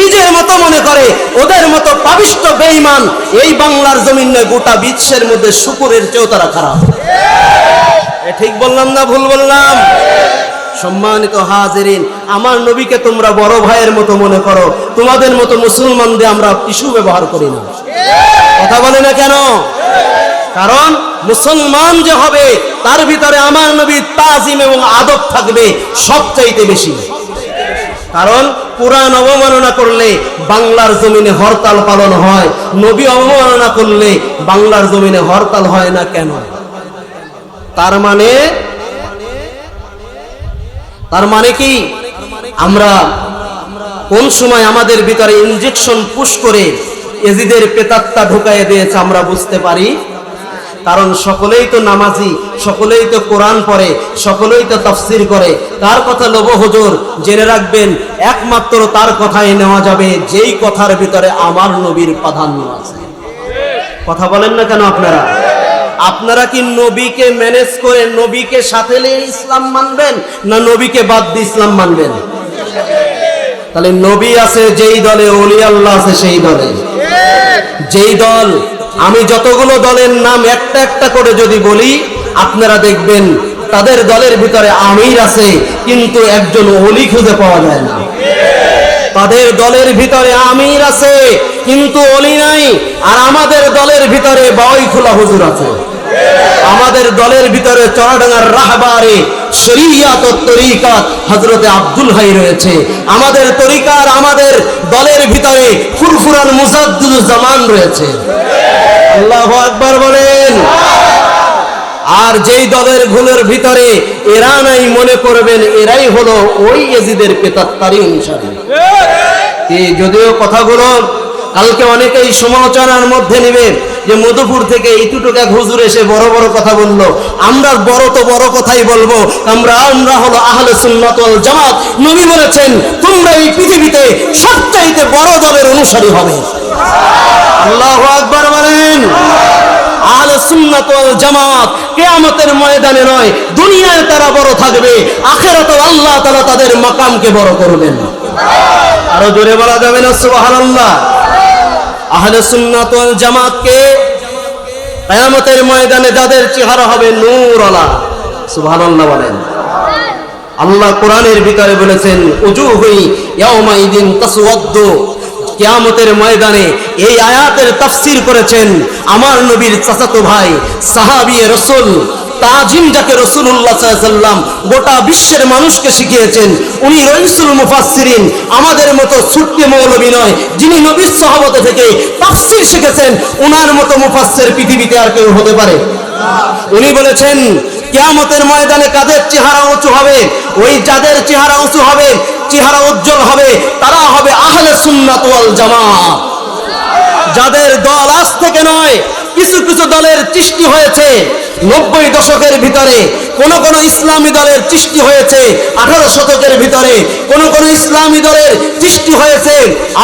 নিজের মতো মনে করে, ওদের মতো পাবিষ্ট বেঈমান, এই বাংলার জমিন গোটা বিশ্বের মধ্যে শুকুরের চেয়েও তারা খারাপ। ঠিক বললাম না ভুল বললাম? সম্মানিত হাজিরিন, আমার নবীকে তোমরা বড় ভাইয়ের মতো মনে করো, তোমাদের মতো মুসলমানদের আমরা টিস্যু ব্যবহার করি না। কথা বলে না কেন? কারণ মুসলমান যে হবে, তার ভিতরে আমার নবীর তাজিম এবং আদব থাকবে সবচাইতে বেশি। কারণ কোরআন অবমাননা করলে বাংলার জমিনে হরতাল পালন হয়। নবী অবমাননা করলে বাংলার জমিনে হরতাল হয় না কেন? তার মানে তার মানে কি? আমরা কোন সময় আমাদের ভিতরে ইনজেকশন পুশ করে এজিদের পেতাত্তা ঢুকাইয়ে দিয়েছে আমরা বুঝতে পারি। কারণ সকলেই তো নামাজি, সকলেই তো কোরআন পড়ে, সকলেই তো তফসির করে। তার কথা লোভ হুজুর, জেনে রাখবেন, একমাত্র তার কথাই নেওয়া যাবে, যেই কথার ভিতরে আমার নবীর প্রাধান্য আছে। কথা বলেন না কেন আপনারা? আপনারা কি নবীকে ম্যানেজ করে নবীকে সাথে নিয়ে ইসলাম মানবেন, না নবীকে বাদ দিয়ে ইসলাম মানবেন? তাহলে নবী আছে যেই দলে, অলি আল্লাহ আছে সেই দলে। যেই দল আমি যতগুলো দলের নাম একটা একটা করে যদি বলি, আপনারা দেখবেন তাদের দলের ভিতরে আমির আছে, কিন্তু একজন অলি খুঁজে পাওয়া যায় না। তাদের দলের ভিতরে আমির আছে, কিন্তু অলি নাই, আর আমাদের দলের ভিতরে বাউই খোলা হুজুর আছে। আমাদের দলের ভিতরে চড়াডাঙ্গার রাহবারে শরিয়াত তরিকাত হজরতে আব্দুল হাই রয়েছে। আমাদের তরিকার আমাদের দলের ভিতরে ফুরফুরান মুজাদ্দুল জামান রয়েছে। আল্লাহ বলেন। আর যেই দলের ঘুলের ভিতরে এরা নাই মনে করবেন, এরাই হলো ওই এজিদের পেতাত্তারি অনুসারী যদিও কথাগুলো কালকে অনেকেই সমালোচনার মধ্যে নেবে যে মধুপুর থেকে ইটুটুক এক হুজুর এসে বড় বড় কথা বলল। আমরা বড় তো বড় কথাই বলব। আমরা আমরা হলো আহলে সুন্নাত ওয়াল জামাত। নবী বলেছেন, তোমরা এই পৃথিবীতে সবচাইতে বড় দলের অনুসারী হবে। কিয়ামতের ময়দানে তাদের যাদের চেহারা হবে নূরওয়ালা, সুবহানাল্লাহ বলেন। আল্লাহ কোরআনের ভিতরে বলেছেন, উজুহুই ইয়াউমাইদিন তাসওয়াদ্দু। কিয়ামতের ময়দানে এই আয়াতের তাফসীর করেছেন আমার নবীর চাচাতো ভাই, সাহাবী রাসূল। তাজিম যাকে সাল্লাম গোটা বিশ্বের মানুষকে শিখিয়েছেন, উনি রইসুল মুফাসসিরিন, আমাদের মতো ছুট্টি মৌলবী নয়, যিনি নবীর সহবতে থেকে তাফসীর শিখেছেন ওনার মতো মুফাসসির পৃথিবীতে আর কেউ হতে পারে। উনি বলেছেন, কিয়ামতের ময়দানে কাদের চেহারা উঁচু হবে, ওই যাদের চেহারা উঁচু হবে চেহারা উজ্জ্বল হবে তারা হবে আহলে সুন্নাত ওয়াল জামাত। যাদের দল আজ থেকে নয় কিছু কিছু দলের সৃষ্টি হয়েছে। নব্বই দশকের ভিতরে কোন কোন ইসলামী দলের সৃষ্টি হয়েছে, আঠারো শতকের ভিতরে কোন কোন ইসলামী দলের সৃষ্টি হয়েছে।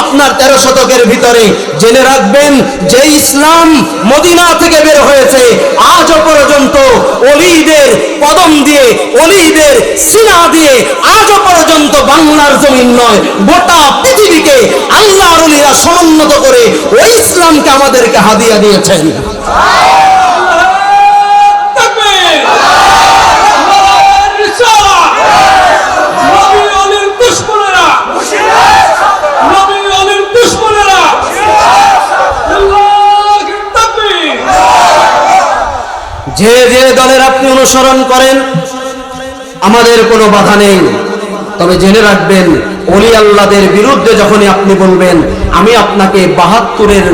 আপনার তেরো শতকের ভিতরে জেনে রাখবেন যে ইসলাম মদিনা থেকে বের হয়েছে। আজও পর্যন্ত অলিদের কদম দিয়ে, অলিদের সিনা দিয়ে আজও পর্যন্ত বাংলার জমিন নয়। গোটা পৃথিবীকে আল্লাহর অলিরা সমুন্নত করে ওই ইসলামকে আমাদেরকে হাদিয়া দিয়েছেন। যে যে দলের আপনি অনুসরণ করেন, আমাদের কোনো বাধা নেই। তবে জেনে রাখবেন, অলি আল্লাদের বিরুদ্ধে যখনই আপনি বলবেন, আমি আপনাকে বাহাত্তরের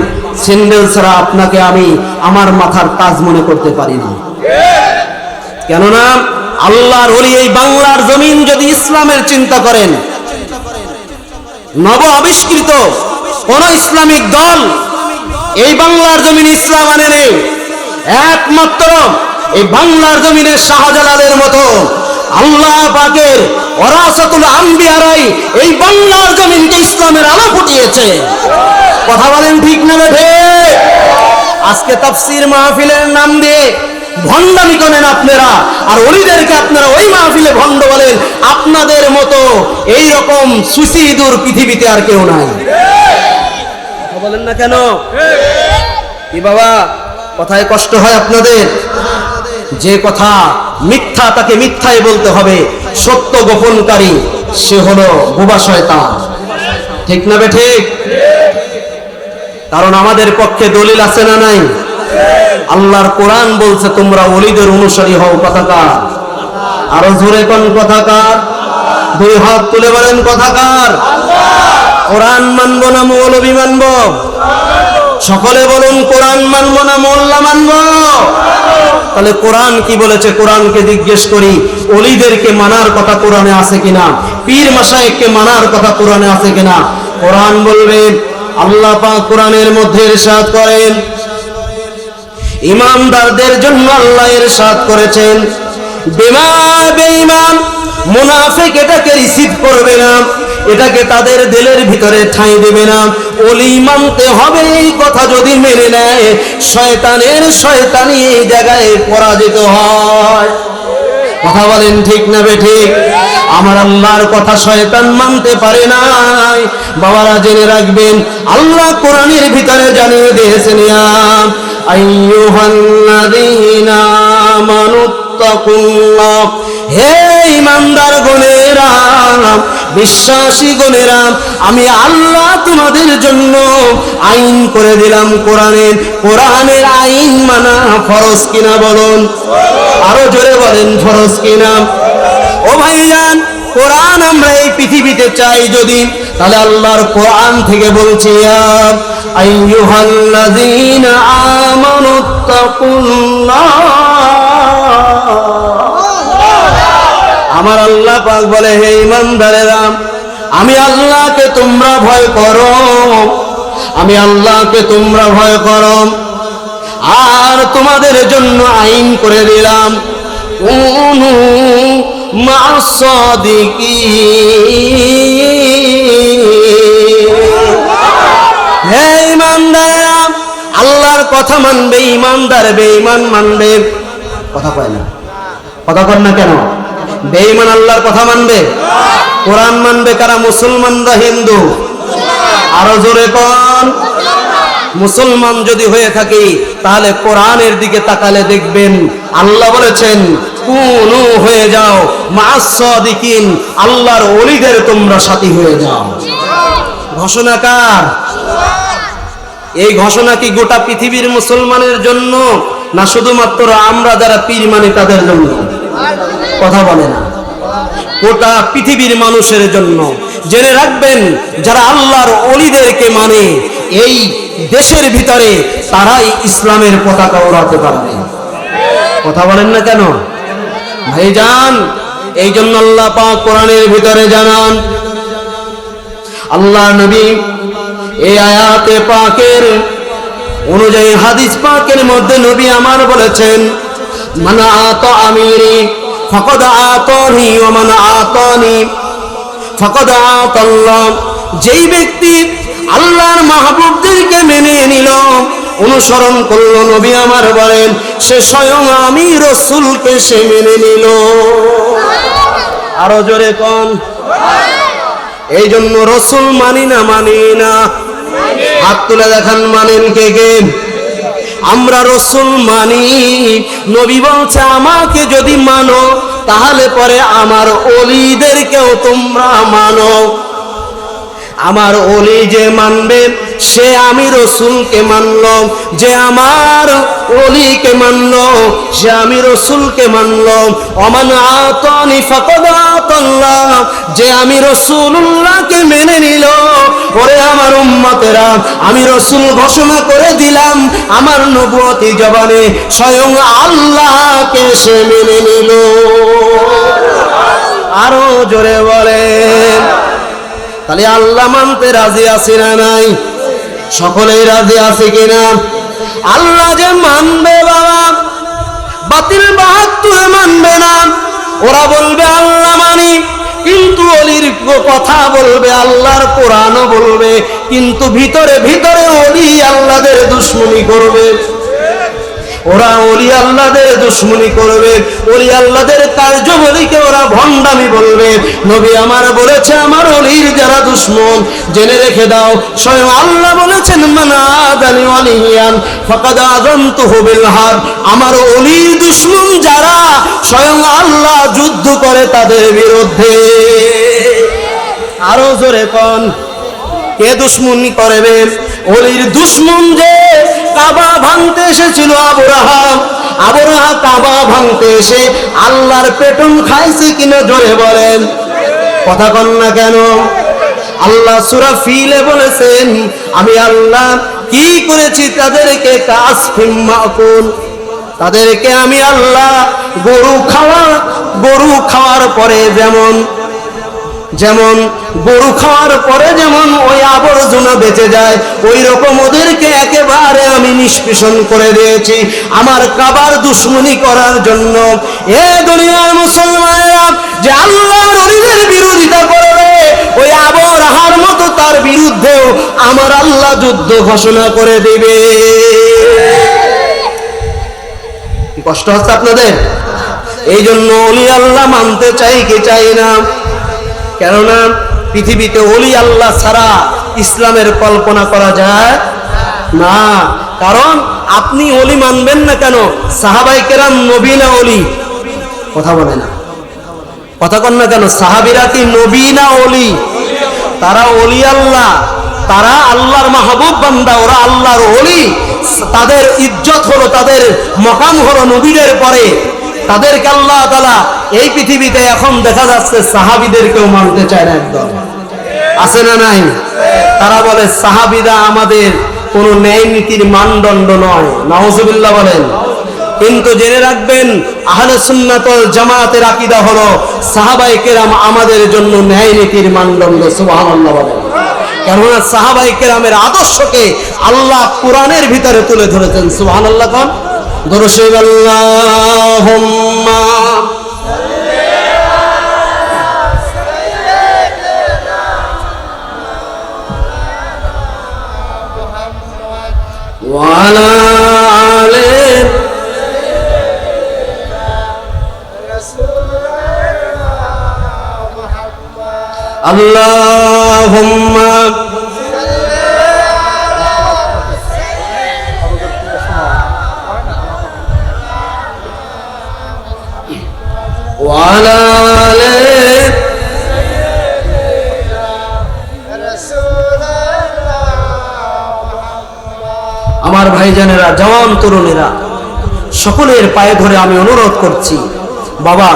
স্যান্ডেল ছাড়া আপনাকে আমি আমার মাথার তাজ মনে করতে পারি না। কেননা আল্লাহর অলি এই বাংলার জমিন যদি ইসলামের চিন্তা করেন, নব আবিষ্কৃত কোন ইসলামিক দল এই বাংলার জমিন ইসলাম আনে নেই। একমাত্র এই বাংলার জমিনের শাহজালালের মতো আল্লাহ পাকের ওরাসাতুল আম্বিয়ারাই এই বাংলার জমিনকে ইসলামের আলো ফুটিয়েছে। কথা বলেন ঠিক না বেঠে আজকে তাফসীর মাহফিলের নাম দিয়ে ভণ্ডামি করেন আপনারা আর অলিদেরকে আপনারা ওই মাহফিলে ভণ্ড বলেন আপনাদের মতো এই রকম সুসিদুর পৃথিবীতে আর কেউ নাই। বলেন না কেন? কি বাবা কথায় কষ্ট হয় আপনাদের? যে কথা মিথ্যা তাকে মিথ্যাই বলতে হবে। সত্য গোপনকারী, সে হলো বোবা শয়তান। ঠিক না বে ঠিক? কারণ আমাদের পক্ষে দলিল আছে না নাই? আল্লাহর কোরআন বলছে, তোমরা অলিদের অনুসারী হও কথাকার। আরও জোরে কোন কথাকার? দুই হাত তুলে বলেন কথাকার। কোরআন মানবো না মৌলবি মানবো? সকলে বলুন, কোরআন মানবো না মোল্লা মানবো? তাহলে কোরআন কি বলেছে? কোরআনকে জিজ্ঞেস করি, অলিদেরকে মানার কথা কোরআনে আছে কিনা? পীর মাসায়েককে মানার কথা কোরআনে আছে কিনা? কোরআন বলবে, আল্লাহ পাক কোরআনের মধ্যে ইরশাদ করেন। ইমানদারদের জন্য আল্লাহ ইরশাদ করেছেন। বেমা বেঈমান, মুনাফিক এটাকে রিসিভ করবে না। এটাকে তাদের দিলের ভিতরে ঠাঁই দেবে না। ওলি মানতে হবে এই কথা যদি মেনে নেয়, শয়তানের শয়তানি এই জায়গায় পরাজিত হয়। কথা বলেন ঠিক না ঠিক? আমার আল্লাহর কথা শয়তান মানতে পারে নাই। বাবারা জেনে রাখবেন, আল্লাহ কোরআনের ভিতরে জানিয়ে দিয়েছেন, ইয়া আইয়ুহাল্লাযীনা আমানুত্তাকুল্লাহ হে ইমানদার গণেরা বিশ্বাসী গণেরা আমি আল্লাহ তোমাদের জন্য আইন করে দিলাম কোরআনের। কোরআনের আইন মানা ফরজ কিনা বলুন? আরও জোরে বলেন, ফরজ কিনা? ও ভাইজান, কোরআন আমরা এই পৃথিবীতে চাই যদি, তাহলে আল্লাহর কোরআন থেকে বলছি আইয়ুহাল্লাযীনা আমানুত্তাকুল্লাহ আমার আল্লাহ পাক বলে, হে ইমানদারেরা, আমি আল্লাহকে তোমরা ভয় করো। আমি আল্লাহকে তোমরা ভয় করো। আর তোমাদের জন্য আইন করে দিলাম। হে ইমানদারেরা, আল্লাহর কথা মানবে, ইমানদার বেঈমান মানবে। কথা কয় না। কথা কর না কেন? বেঈমান আল্লাহর কথা মানবে? কোরআন মানবে কারা? মুসলমানরা হিন্দু। আরও জোরে কন। মুসলমান যদি হয়ে থাকি, তাহলে কোরআনের দিকে তাকালে দেখবেন আল্লাহ বলেছেন, কুনু হয়ে যাও মাসাদিকিন আল্লাহর ওলিদের তোমরা সাথী হয়ে যাও। ঘোষণাকার এই ঘোষণা কি গোটা পৃথিবীর মুসলমানের জন্য? না শুধুমাত্র আমরা যারা পীর মানি তাদের জন্য? কথা বলে না। গোটা পৃথিবীর মানুষের জন্য জেনে রাখবেন, যারা আল্লাহর অলিদেরকে মানে এই দেশের ভিতরে তারাই ইসলামের পতাকা ওড়াতে পারবে। কথা বলেন না কেন? ভাইজান, এই জন্য আল্লাহ পাক কোরআনের ভিতরে জানান আল্লাহ নবী এই আয়াতে পাকের অনুযায়ী হাদিস পাকের মধ্যে নবী আমার বলেছেন আত আমিরি, ফকদ আতনি ও মান আতনি ফকদ আতাল্লাহ, যেই ব্যক্তি আল্লাহর মাহবুবদেরকে মেনে নিল, অনুসরণ করল, নবী আমার বলেন, সে স্বয়ং আমি রসুলকে সে মেনে নিল। আরও জোরে কন। এই জন্য রসুল মানি না মানি না। হাত তুলে দেখান মানেন কে কে? আমরা রসুল মানি। নবী বলছে আমাকে যদি মানো তাহলে পরে আমার অলিদেরকেও তোমরা মানো। আমার অলি যে মানবে, সে আমি রসুলকে মানল। যে আমার অলিকে মানল, সে আমি রসুলকে মানল। অমান আতনি ফকদ আতাল্লাহ, যে আমি রসুল্লাহকে মেনে নিল। ওরে আমার উম্মতেরা, আমি রসুল ঘোষণা করে দিলাম, আমার নবুয়তি জবানে স্বয়ং আল্লাহকে সে মেনে নিল। আরও জোরে বলেন। তাহলে আল্লাহ মানতে রাজি আছি না নাই? সকলেই রাজি আছে কিনা? আল্লাহ যে মানবে বাবা, বাতিল বাহাত্তর মানবে না। ওরা বলবে আল্লাহ মানি, কিন্তু অলির কথা বলবে, আল্লাহর কোরআনও বলবে, কিন্তু ভিতরে ভিতরে অলি আল্লাহদের দুশ্মনী করবে। ওরা অলি আল্লাহদের দুশ্মনী করবে অলি আল্লাহদের কার্যবলীকে ওরা ভণ্ডামি বলবে। নবী আমার বলেছে, আমার অলির যারা দুশ্মন, জেনে রেখে দাও, স্বয়ং আল্লাহ বলেছেন মানাদানি ফাকাদ আযানতুহু বিল হার। আমার অলির দুশ্মন যারা স্বয়ং আল্লাহ যুদ্ধ করে তাদের বিরুদ্ধে। আরও জোরে কন, কে দুশ্মনী করবে? অলির দুশ্মন যে কাবা ভাঙতে এসেছিল আবরাহা আবরাহা কাবা ভাঙতে এসে আল্লাহর পেটন খাইছে কিনা জোরে বলেন। কথা কন না কেন? আল্লাহ সুরা ফিলে বলেছেন, আমি আল্লাহ কি করেছি তাদেরকে কাজ ফিম্মাকুন তাদেরকে আমি আল্লাহ গরু খাওয়া, গরু খাওয়ার পরে যেমন যেমন গরু খাওয়ার পরে যেমন ওই আবর্জনা বেঁচে যায় ওই রকম ওদেরকে একেবারে আমি নিষ্পেষণ করে দিয়েছি। আমার কাবার দুশ্মনী করার জন্য এ দুনিয়ার মুসলমানেরা যে আল্লাহর অলিদের বিরোধিতা করবে, ওই আবরাহার মতো তার বিরুদ্ধেও আমার আল্লাহ যুদ্ধ ঘোষণা করে দিবে। কষ্ট হচ্ছে আপনাদের? এই জন্য অলি আল্লাহ মানতে চাই কি চাই না? কেননা পৃথিবীতে অলি আল্লাহ ছাড়া ইসলামের কল্পনা করা যায় না। কারণ আপনি অলি মানবেন না কেন? সাহাবাই কেরাম নবী না অলি কথা বলে না। কথা কন না কেন? সাহাবিরা কি নবী না অলি তারা অলি আল্লাহ। তারা আল্লাহর মাহবুব বান্দা। ওরা আল্লাহর অলি তাদের ইজ্জত হলো তাদের মকাম হলো নবীদের পরে। তাদেরকে আল্লাহ তালা এই পৃথিবীতে এখন দেখা যাচ্ছে সাহাবিদেরকেও মানতে চায় না একদম। আছে না নাই? তারা বলে, সাহাবিরা আমাদের কোনো ন্যায় নীতির মানদণ্ড নয়। নাউজুবিল্লাহ বলেন। কিন্তু জেনে রাখবেন, আহলে সুন্নাতল জামাতের আকীদা হলো, সাহাবায়ে কেরাম আমাদের জন্য ন্যায় নীতির মানদণ্ড বলেন। কেননা সাহাবাই কেরামের আদর্শকে আল্লাহ কোরআনের ভিতরে তুলে ধরেছেন সুহান আল্লাহ কন। درشد اللهم وعلى آل رسول الله ভাইজানেরা, জওয়ান তরুণেরা, সকলের পায়ে ধরে আমি অনুরোধ করছি, বাবা,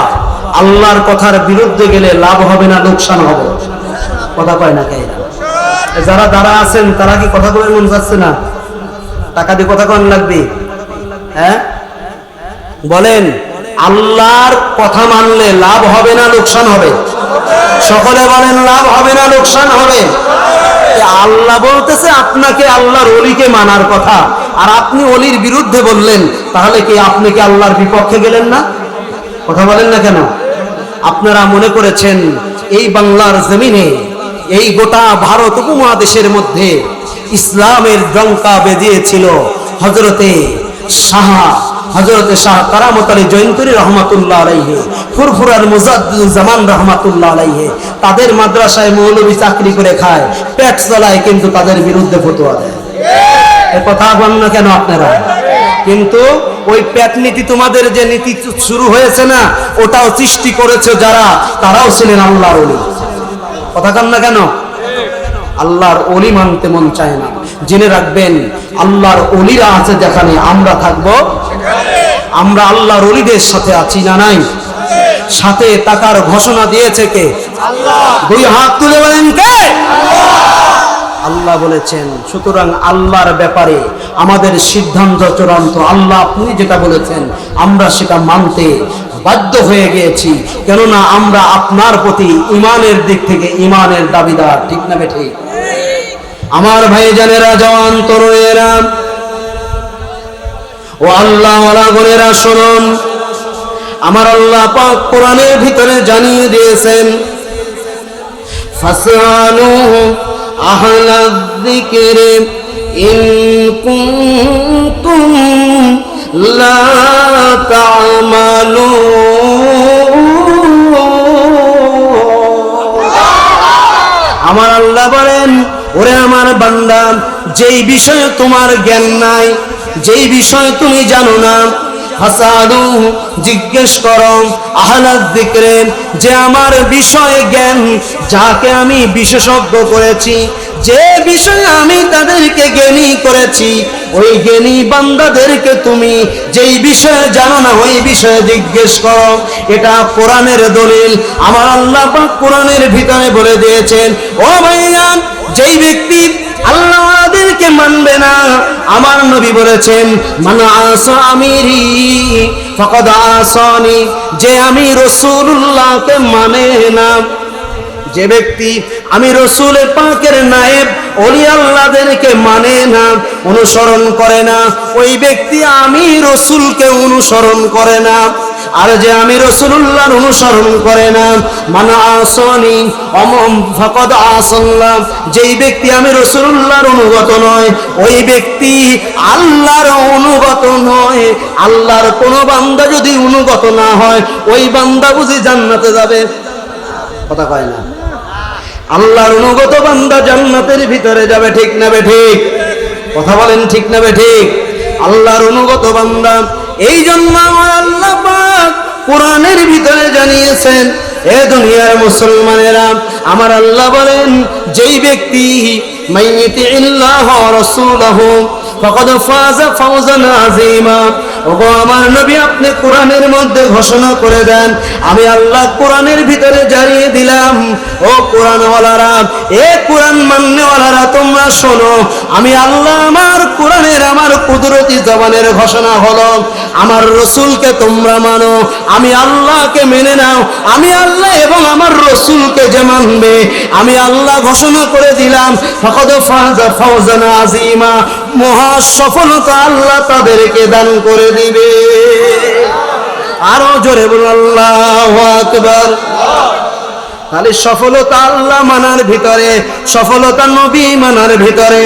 আল্লাহর কথার বিরুদ্ধে গেলে লাভ হবে না, লোকসান হবে। কথা কয় না কে যারা দাঁড়া আছেন, তারা কি কথা বলে মন যাচ্ছে না? টাকা দিয়ে কথা কন লাগবে। হ্যাঁ? বলেন, আল্লাহর কথা মানলে লাভ হবে না, লোকসান হবে। সকলে বলেন, লাভ হবে না, লোকসান হবে। আল্লাহ বলতেছে, আপনাকে আল্লাহর অলিকে মানার কথা। আর আপনি অলির বিরুদ্ধে বললেন, তাহলে কি আপনি কি আল্লাহর বিপক্ষে গেলেন না? কথা বলেন না কেন? আপনারা মনে করেছেন, এই বাংলার জমিনে, এই গোটা ভারত উপমহাদেশের মধ্যে ইসলামের ডঙ্কা বেজিয়েছিল হজরতে শাহ হজরতে শাহ কারামত আলী জয়ন্তরী রহমাতুল্লাহ আলাইহে, ফুরফুরার মুজাদ্দুজ্জামান রহমাতুল্লাহ আলাইহে। তাদের মাদ্রাসায় মৌলবী চাকরি করে খায়, পেট চলায় কিন্তু তাদের বিরুদ্ধে ফতোয়া দেয়। কথা বল না কেন আপনারা? কিন্তু ওই পেট নীতি তোমাদের যে নীতি শুরু হয়েছে না, ওটাও সৃষ্টি করেছে যারা, তারাও ছিলেন আল্লাহর অলি কথা কান না কেন? আল্লাহর অলি মানতে মন চায় না। জেনে রাখবেন, আল্লাহর অলিরা আছে যেখানে আমরা থাকব। আমরা আল্লাহর অলিদের সাথে আছি না নাই? সাথে টাকার ঘোষণা দিয়েছে কে? দুই হাত তুলে বলেন কে? আল্লাহ আল্লাহ বলেছেন, সুতরাং আল্লাহর ব্যাপারে আমাদের সিদ্ধান্ত চূড়ান্ত। আল্লাহ আপনি যেটা বলেছেন, আমরা সেটা মানতে বাধ্য হয়ে গিয়েছি। কেননা আমরা আপনার প্রতি ইমানের দিক থেকে ইমানের দাবিদার, ঠিক না বেঠে? আমার ভাই জানেরা জওয়ান তরুণেরা, ও আল্লাহ গণেরা শুনুন। আমার আল্লাহ পাক কোরআনের ভিতরে জানিয়ে দিয়েছেন ফাসানু أهل الذكر إن كنتم লা তা'মালুন আমার আল্লাহ বলেন ওরে আমার বান্দা যেই বিষয়ে তোমার জ্ঞান নাই যেই বিষয় তুমি জানো না হাসাদু জিজ্ঞেস করো আহলাদ দিকরে যে আমার বিষয়ে জ্ঞান যাকে আমি বিশেষজ্ঞ করেছি, যে বিষয়ে আমি তাদেরকে জ্ঞানী করেছি, ওই জ্ঞানী বান্দাদেরকে তুমি যেই বিষয়ে জানো না, ওই বিষয়ে জিজ্ঞেস করো এটা কোরআনের দলিল। আমার আল্লাহ কোরআনের ভিতরে বলে দিয়েছেন, ও ভাইয়ান যেই ব্যক্তি আল্লাহদেরকে মানবে না। আমার নবী বলেছেন, মান আসা আমিরি, ফকদ আসানি যে আমি রসুল্লাহকে মানে না। যে ব্যক্তি আমি রসুলের পাকের নায়েব অলি আল্লাহদেরকে মানে না, অনুসরণ করে না। ওই ব্যক্তি আমি রসুলকে অনুসরণ করে না। আর যে আমি রসুল্লাহর অনুসরণ করে না মানে আসনি, অমম ফকদ আসল্লাহ। যেই ব্যক্তি আমি রসুল্লাহর অনুগত নয়, ওই ব্যক্তি আল্লাহর অনুগত নয়। আল্লাহর কোনো বান্দা যদি অনুগত না হয়, ওই বান্দা বুঝি জান্নাতে যাবে। কথা কয় না। আল্লাহর অনুগত বান্দা জান্নাতের ভিতরে যাবে, ঠিক না বে ঠিক? কথা বলেন, ঠিক না বে ঠিক? আল্লাহর অনুগত বান্দা এই জন্য আমার আল্লাহ কোরআনের ভিতরে জানিয়েছেন, এ দুনিয়ার মুসলমানেরা, আমার আল্লাহ বলেন, যেই ব্যক্তি মাইয়িতি ইল্লাহ রাসূলহু, ফাকাদ ফাজা ফাওজান আযীমা। আমার নবী, আপনি কোরআনের মধ্যে ঘোষণা করে দেন, আমি আল্লাহ কোরআনের ভিতরে জানিয়ে দিলাম, ও কোরআনওয়ালারা, এ কোরআন মান্যওয়ালারা, তোমরা শোনো, আমি আল্লাহ আমার কোরআনের, আমার কুদরতি জবানের ঘোষণা হলো আমার রসুলকে তোমরা মানো, আমি আল্লাহকে মেনে নাও, আমি আল্লাহ এবং আমার রসুলকে যে মানবে, আমি আল্লাহ ঘোষণা করে দিলাম আজিমা মহা সফলতা আল্লাহ তাদেরকে দান করে দিবে। আরও জোরে বল আল্লাহ আকবার। তাহলে সফলতা আল্লাহ মানার ভিতরে, সফলতা নবী মানার ভিতরে,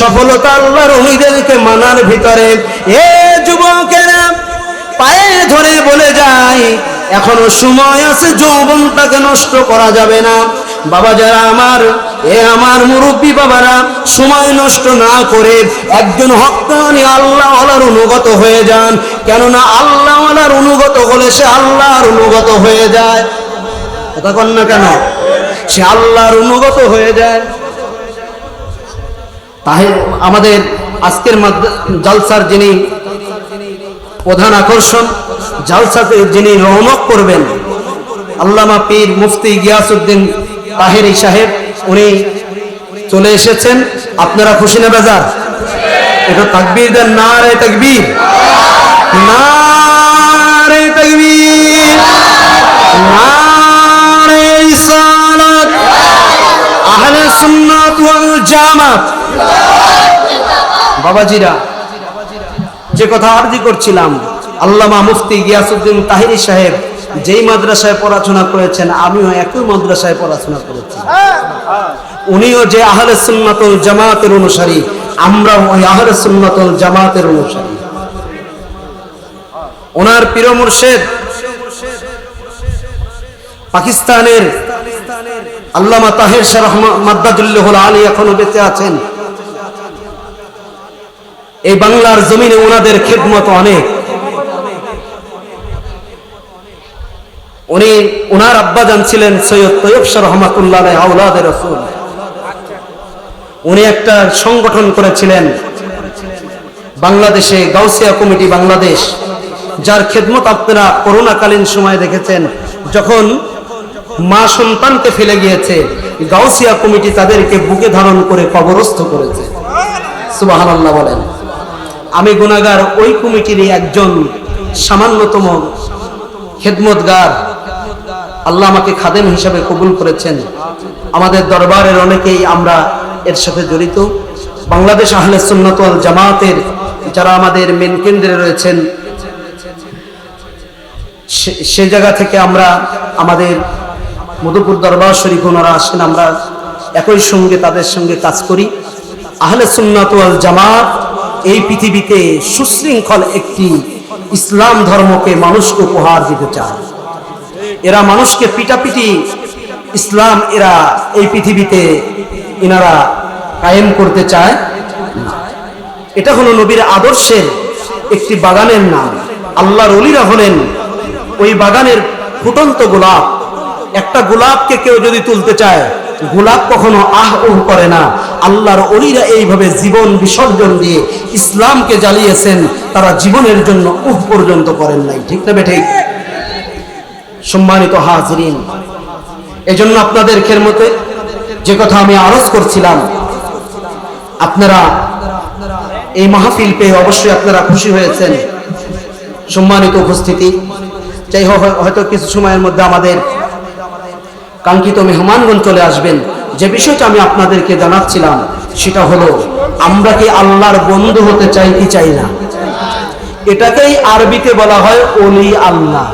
সফলতা আল্লাহর অলিদেরকে মানার ভিতরে, এ ধরে যায় এখনও সময় আছে, যৌবনটাকে নষ্ট করা যাবে না। বাবা যারা আমার, এ আমার মুরব্বী বাবারা, সময় নষ্ট না করে একজন হকানি আল্লাহ আল্লাহর অনুগত হয়ে যান। কেননা আল্লাহ আল্লাহর অনুগত হলে সে আল্লাহর অনুগত হয়ে যায়। কথা কন না কেন? সে আল্লাহর অনুগত হয়ে যায়। তাহে আমাদের আজকের জালসার যিনি প্রধান আকর্ষণ জালসাতে যিনি রহমক করবেন, আল্লামা পীর মুফতি গিয়াসউদ্দিন তাহেরি সাহেব, উনি চলে এসেছেন। আপনারা খুশি না বেজার? এটা তাকবীর দেন না রে তাকবীর। না রে তাকবীর। নারে রিসালাত। আহলে সুন্নাত ওয়াল জামাত। বাবাজিরা, যে কথা আরজি করছিলাম আল্লামা মুফতি গিয়াসউদ্দিন তাহিরি সাহেব যেই মাদ্রাসায় পড়াশোনা করেছেন, আমিও একই মাদ্রাসায় পড়াশোনা করেছি। উনিও যে আহলে সুন্নাতুল জামাতের অনুসারী, আমরাও ওই আহলে সুন্নাতুল জামাতের অনুসারী। ওনার প্রিয় মুর্শেদ পাকিস্তানের আল্লামা তাহের শাহ মাদ্দাদুল্লাহুল আলী এখনও বেঁচে আছেন। এই বাংলার জমিনে ওনাদের খেদমত অনেক। উনি ওনার আব্বাজান ছিলেন সৈয়দ তৈয়ব রহমাতুল্লাহ রসুল। উনি একটা সংগঠন করেছিলেন, বাংলাদেশে গাউসিয়া কমিটি বাংলাদেশ, যার খেদমত আপনারা করোনাকালীন সময় দেখেছেন, যখন মা সন্তানকে ফেলে গিয়েছে, গাউসিয়া কমিটি তাদেরকে বুকে ধারণ করে কবরস্থ করেছে। আল্লাহ বলেন। আমি গুনাগার ওই কমিটির একজন সামান্যতম খেদমতগার। আল্লাহ আমাকে খাদেম হিসাবে কবুল করেছেন। আমাদের দরবারের অনেকেই আমরা এর সাথে জড়িত। বাংলাদেশ আহলে সুন্নত ওয়াল জামাতের যারা আমাদের মেন কেন্দ্রে রয়েছেন সে- জায়গা থেকে আমরা আমাদের মধুপুর দরবার শরীফ ওনারা আসেন, আমরা একই সঙ্গে তাদের সঙ্গে কাজ করি। আহলে সুন্নাত ওয়াল জামাত এই পৃথিবীতে সুশৃঙ্খল একটি ইসলাম ধর্মকে মানুষকে উপহার দিতে চায়। এরা মানুষকে পিটাপিটি, ইসলাম এরা এই পৃথিবীতে এনারা কায়েম করতে চায় এটা হলো নবীর আদর্শের একটি বাগানের নাম। আল্লাহর অলিরা হলেন ওই বাগানের ফুটন্ত গোলাপ। একটা গোলাপকে কেউ যদি তুলতে চায়, গোলাপ কখনো আহ উহ করে না। আল্লাহর অলিরা এইভাবে জীবন বিসর্জন দিয়ে ইসলামকে জ্বালিয়েছেন, তারা জীবনের জন্য উহ পর্যন্ত করেন নাই। ঠিক না বেঠিক সম্মানিত হাজরিন, এজন্য আপনাদের খেরমতে যে কথা আমি আরজ করছিলাম, আপনারা এই মাহফিল পেয়ে অবশ্যই আপনারা খুশি হয়েছেন। সম্মানিত উপস্থিতি, যাই হোক হয়তো কিছু সময়ের মধ্যে আমাদের কাঙ্ক্ষিত মেহমানগণ চলে আসবেন। যে বিষয়টা আমি আপনাদেরকে জানাচ্ছিলাম, সেটা হলো, আমরা কি আল্লাহর বন্ধু হতে চাই কি চাই না? এটাকেই আরবিতে বলা হয় অলি আল্লাহ।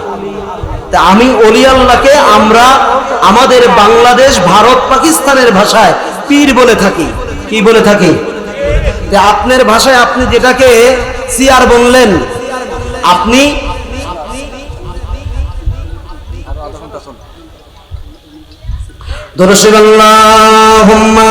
আমি অলি আল্লাহকে আমরা আমাদের বাংলাদেশ, ভারত, পাকিস্তানের ভাষায় পীর বলে থাকি। কি বলে থাকি? আপনার ভাষায় আপনি যেটাকে সিয়ার বললেন, আপনি দরশিবাল্লাহুম্মা